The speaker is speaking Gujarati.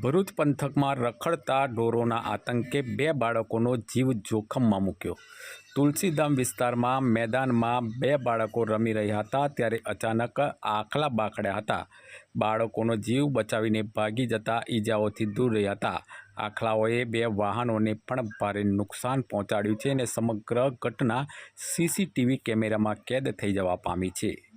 ભરૂચ પંથકમાં રખડતા ઢોરોના આતંકે બે બાળકોનો જીવ જોખમમાં મૂક્યો. તુલસીધામ વિસ્તારમાં મેદાનમાં બે બાળકો રમી રહ્યા હતા ત્યારે અચાનક આખલા બાખડ્યા હતા. બાળકોનો જીવ બચાવીને ભાગી જતા ઈજાઓથી દૂર રહ્યા હતા. આખલાઓએ બે વાહનોને પણ ભારે નુકસાન પહોંચાડ્યું છે અને સમગ્ર ઘટના સીસીટીવી કેમેરામાં કેદ થઈ જવા પામી છે.